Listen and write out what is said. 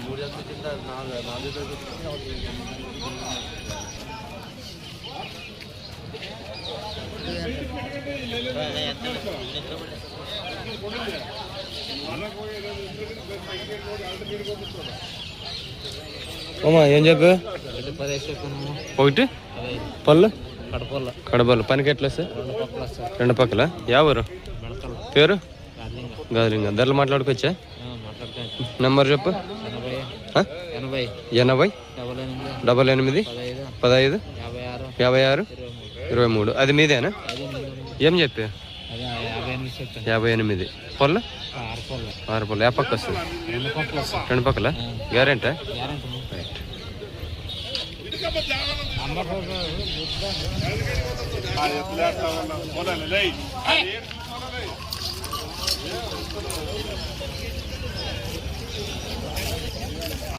మూడు జతలు కింద నాలుగు నాలుగు జతలు అమ్మా ఏం చెప్పు? ఒకటి? పళ్ళు? కడపల్ల పనికి ఎట్లా సార్ రెండు పక్కల వస్తారు రెండు పక్కల? యా ఊరు బెడకలు పేరు? గాదిలింగ ధరలు మాట్లాడుకోవచ్చా? నెంబర్ చెప్పు. ఎనభై డబల్ ఎనిమిది పదహైదు యాభై ఆరు యాభై ఆరు ఇరవై మూడు. అది మీదేనా? ఏం చెప్పి? అదే యాభై ఎనిమిది పళ్ళు? ఆరు పళ్ళు. ఏ పక్క వస్తుంది? రెండు పక్కల గ్యారెంటా? Guarantee right number Yeah,